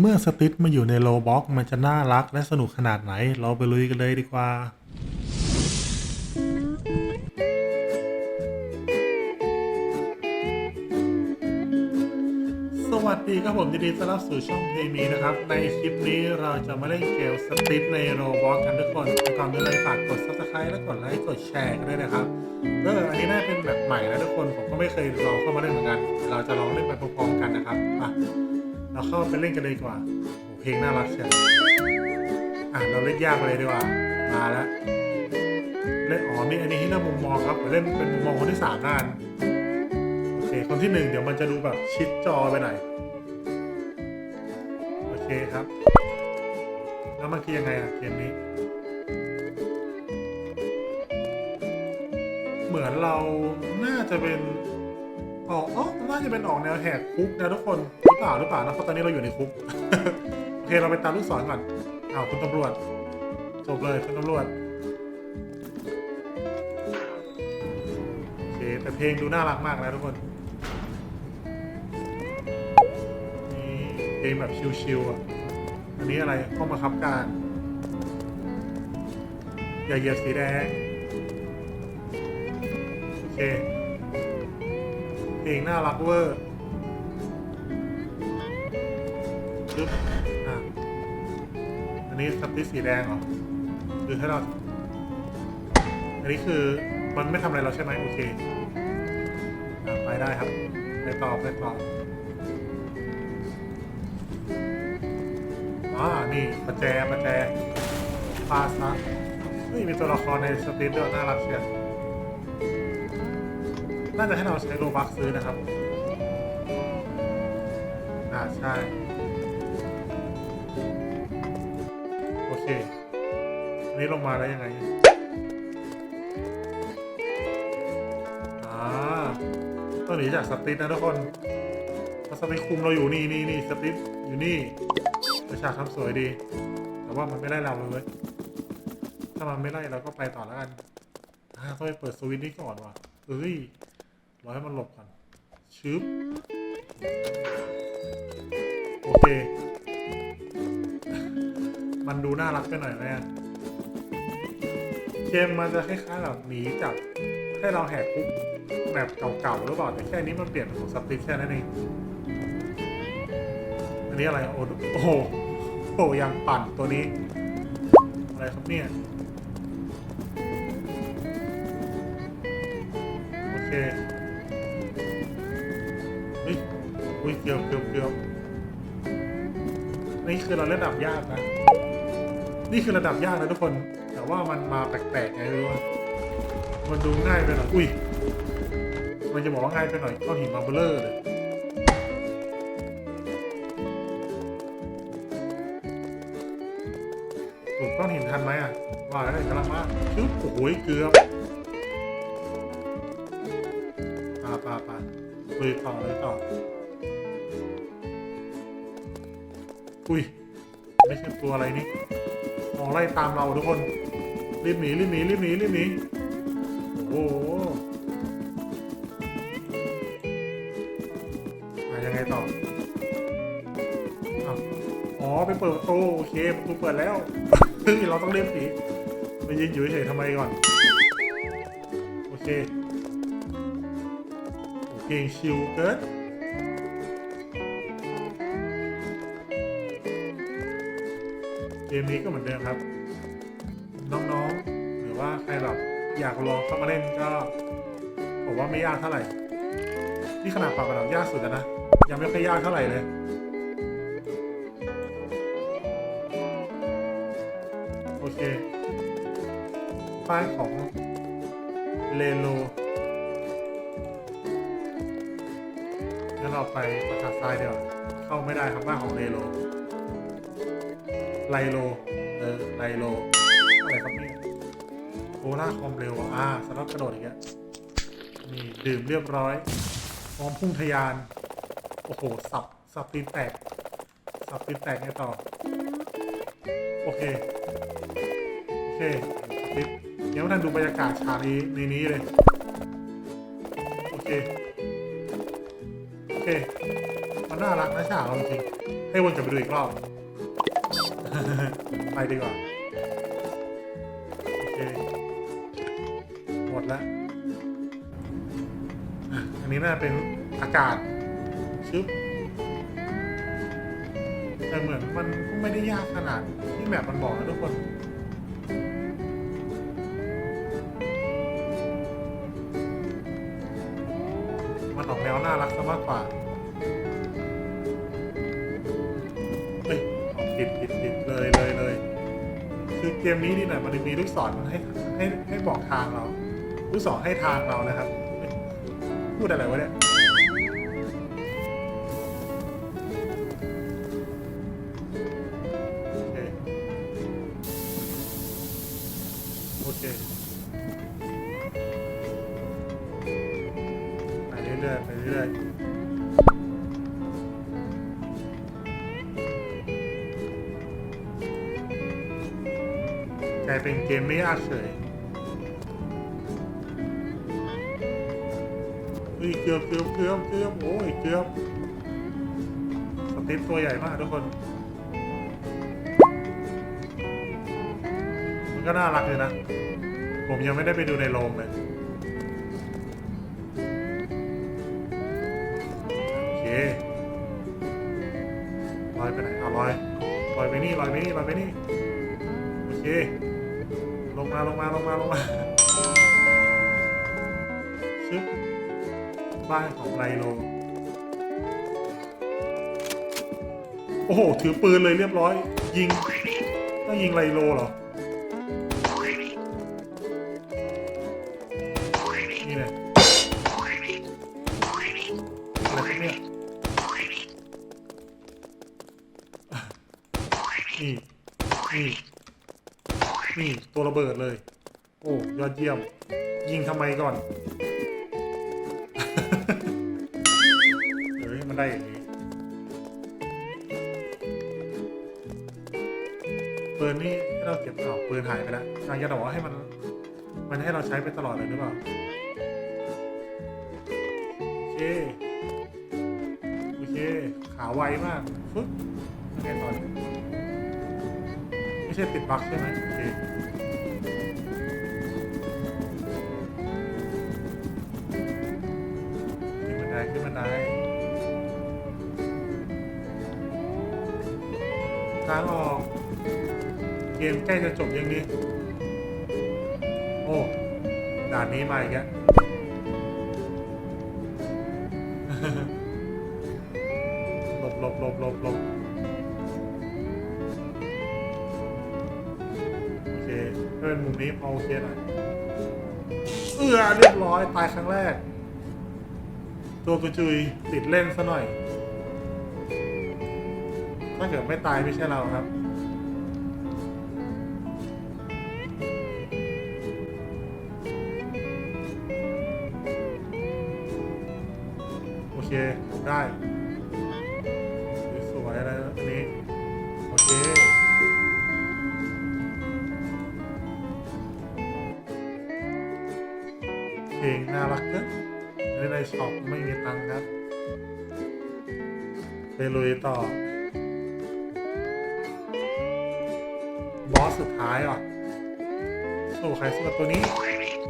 เมื่อสติทมาอยู่ในโลบ็อกมันจะน่ารักและสนุกขนาดไหน เราไปลุยกันเลยดีกว่าสวัสดีครับผมยินดีต้อนรับสู่ช่องเพลงนี้นะครับ ในคลิปนี้เราจะมาเล่นเกมสติทในโรบ็อกกันทุกคนก่อนอื่นเลยฝากกด subscribe และกดไลค์กดแชร์กันด้วยนะครับเอออันนี้น่าเป็นแบบใหม่นะทุกคนผมก็ไม่เคยลองเข้ามาเล่นเหมือนกันเดี๋ยวเราจะลองเล่นไปพร้อมๆกันนะครับอะ เราเข้าไปเล่นกันเลยดีกว่าโอ้เพลงน่ารักเชียวอะเราเล่นยากไปเลยดีกว่า มาแล้วเล่นอ๋อมีอันนี้ให้เลือกมุมมองครับเล่นเป็นมุมมองคนที่สามด้านโอเคคนที่หนึ่งเดี๋ยวมันจะดูแบบชิดจอไปหน่อยโอเคครับ แล้วมันคือยังไงอะเกมนี้ เหมือนเราน่าจะเป็น ออกอ๋อน่าจะเป็นออกแนวแหกคุกนะทุกคนหรือเปล่าหรือเปล่านะเพราะตอนนี้เราอยู่ในคุก โอเคเราไปตามลูกศรก่อนอ้าวคุณตำรวจจบเลยคุณตำรวจโอเคแต่เพลงดูน่ารักมากนะทุกคนนี่เพลงแบบชิลๆอะอันนี้อะไรห้องบังคับการ อย่าเหยียบสีแดงโอเค เพลงน่ารักเวอร์ปึ๊บอะอันนี้สติสีแดงเหรอคือให้เราอันนี้คือมันไม่ทำอะไรเราใช่ไหมโอเคอะไปได้ครับ ไปต่อไปต่ออ่านี่ประแจประแจปาซะเฮ้ยมีตัวละครในสตรีทด้วยน่ารักเชียว น่าจะให้เราใช้โลบักซื้อนะครับ อ่าใช่ โอเค อันนี้ลงมาแล้วยังไง อ่าต้องหนีจากสติทนะทุกคนเพราะสติทคุมเราอยู่นี่นี่นี่สติทอยู่นี่ประชาทำสวยดี แต่ว่ามันไม่ไล่เราเลย ถ้ามันไม่ไล่เราก็ไปต่อแล้วกันอ่าต้องไปเปิดสวิตช์นี้ก่อนว่ะเอ้ย รอให้มันหลบก่อนชึบโอเค มันดูน่ารักไปหน่อยไหมอะเกมมันจะคล้ายๆแบบหนีจากให้เราแหกคุกแบบเก่าๆหรือเปล่าแต่แค่นี้มันเปลี่ยนของสติแค่นั้นเองอันนี้อะไรโอ้โหโอ้ยังปั่นตัวนี้ อะไรครับเนี่ยโอเค อุ้ยเกือบเกือบเกือบนี่คือเราเล่นระดับยากนะ นี่คือระดับยากนะทุกคน แต่ว่ามันมาแปลกๆไงไม่รู้อะมันดูง่ายไปหน่อย อุ้ย มันจะบอกว่าง่ายไปหน่อยก้อนหินมาเบลอร์เลยถูกก้อนหินทันไหมอะ ว่าแล้กำลังมากชึบโอ้โหเกือบปาปาปาลุยต่อเลยต่อ อุ้ย ไม่ใช่ตัวอะไรนี่มองไล่ตามเราทุกคน รีบหนีรีบหนีรีบหนีรีบหนี โอ้โหอะยังไงต่ออ๋อไปเปิดประตูโอเคประตูเปิดแล้วเฮ้ยเราต้องเล่นผีไปยืนอยู่เฉยทำไมก่อน โอเคโอเคชิลเกิน มนี้ก็เหมือนเดิมครับ น้องๆ หรือว่าใครแบบอยากลองเข้ามาเล่นก็ผมว่าไม่ยากเท่าไหร่ นี่ขนาดปรับระดับยากสุดแล้วนะ ยังไม่ค่อยยากเท่าไหร่เลยโอเค ป้ายของเลโลงั้นเราไปประชาทรายเดี๋ยว เข้าไม่ได้ครับบ้านของเลโล ไลโล เออ ไลโล อะไรครับเนี่ยโคล่าความเร็ว อ่าสำหรับกระโดดอีกแล้วนี่ดื่มเรียบร้อยพร้อมพุ่งทะยาน โอ้โห สับ สับตีนแตก สับตีนแตกไงต่อ โอเค โอเคคลิปยังไม่ทันดูบรรยากาศฉากนี้ในนี้เลย โอเค โอเค มันน่ารักนะฉากเราจริง ให้วนกลับไปดูอีกรอบ ไปดีกว่า โอเค หมดแล้วอะอันนี้น่าจะเป็นอากาศชึบแต่เหมือนมันก็ไม่ได้ยากขนาดที่แมปมันบอกนะทุกคนมันออกแนวน่ารักซะมากกว่า ปิดผิดผิดเลยเลยเลยคือเกมนี้นี่นะมันมีลูกศรให้ให้ให้บอกทางเรา ลูกศรให้ทางเรานะครับ พูดอะไรวะเนี่ยโอเคโอเคไปเรื่อยๆไปเรื่อยๆ เป็นเกมไม่ยากเฉยเฮ้ยเกือบเกือบเกือบเกือบโอ้ยเกือบสติ๊ปตัวใหญ่มากทุกคน มันก็น่ารักเลยนะ ผมยังไม่ได้ไปดูในโรงเลยโอเคลอยไปไหนเอาลอยลอยไปนี่ลอยไปนี่ลอยไปนี่โอเคลง มาลงมาลงมาลงมาชึบบ้านของไลโลโอ้โห ถือปืนเลยเรียบร้อย ยิง ต้องยิงไลโลเหรอ นี่เลยอะไรครับเนี่ยนี่นี่ นี่ตัวระเบิดเลย โอ้ยอดเยี่ยม ยิงทำไมก่อน เฮ้ยมันได้อย่างนี้ปืนนี่ให้เราเก็บเอาปืนหายไปแล้วทางจะบอกว่าให้มัน มันให้เราใช้ไปตลอดเลยหรือเปล่าโอเคโอเค ขาไวมากฟึ๊บยังไงต่อนี่ย ไม่ใช่ติดบั๊กใช่ไหมโอเคขึ้นบันไดขึ้นบันไดทางออก เกมใกล้จะจบยังดีโอ้ ด่านนี้มาอีกแล้วหลบหลบหลบหลบหลบ เป็นมุมนี้พอโอเคหน่อยเอื้อเรียบร้อยตายครั้งแรก ตัวกระจุยติดเล่นซะหน่อย ถ้าเกิดไม่ตายไม่ใช่เราครับโอเคได้ ลงน่ารักเกินในในช็อปไม่มีตังค์ครับไปลุยต่อ บอสสุดท้ายอะสู้ใครสู้กับตัวนี้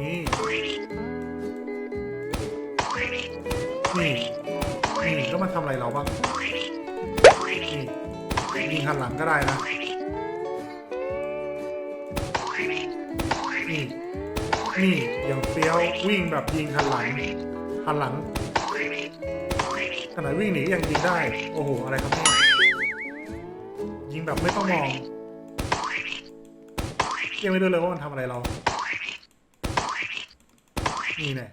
นี่ นี่นี่ก็มาทำอะไรเราบ้างนี่ยิงหันหลังก็ได้นะนี่ นี่อย่างเฟี้ยววิ่งแบบยิงหันหลังหันหลังขนาดวิ่งหนียังยิงได้ โอ้โห อะไรครับเนี่ยยิงแบบไม่ต้องมองยังไม่รู้เลยว่ามันทำอะไรเรา นี่แน่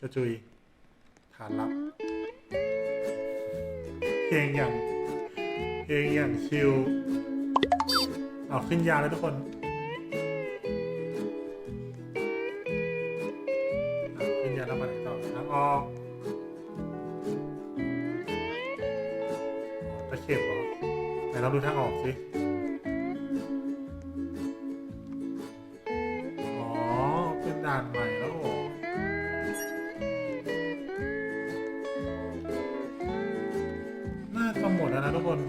จะจุยฐานลับเพลงอย่างเพลงอย่างชิลเอาขึ้นยาวเลยทุกคนาไหนต่อทางออกอ๋อตะเข็บเหรอไหนเราดูทางออกสิอ๋อเป็นด่านใหม่แล้วเหรอน่าจะหมดแล้วนะทุกคน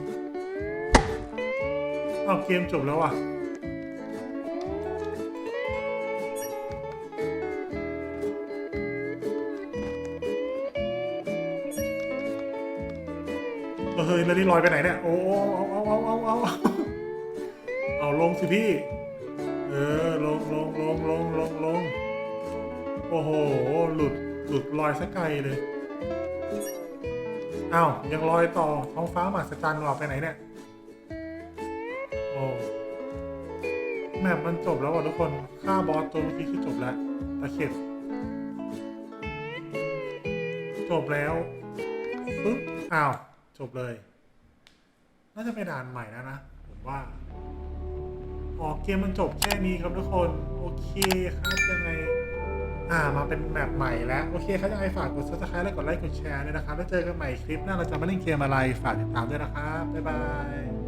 อ้าเกมจบแล้วอะ แล้วนี่ลอยไปไหนเนี่ย โอ้เอาเอาเอาเอาเอาเอาเอาลงสิพี่ เออลงลงลงลงลงลงโอ้โห หลุดหลุดลอยสักไกลเลยอ้าวยังลอยต่อท้องฟ้ามหัศจรรย์เราไปไหนเนี่ย โอ้แมปมันจบแล้วอะทุกคนฆ่าบอสตัวเมื่อกี้คือจบแล้วตะเข็บจบแล้วปึ๊บอ้าว จบเลย น่าจะไปด่านใหม่แล้วนะ ผมว่าอ๋อเกมมันจบแค่นี้ครับทุกคน โอเคครับยังไง อ่ามาเป็นแบบใหม่แล้ว โอเคครับยังไงฝากกด subscribe และกดไลค์กดแชร์ด้วยนะครับ แล้วเจอกันใหม่คลิปหน้าเราจะมาเล่นเกมอะไรฝากติดตามด้วยนะครับ บ๊ายบาย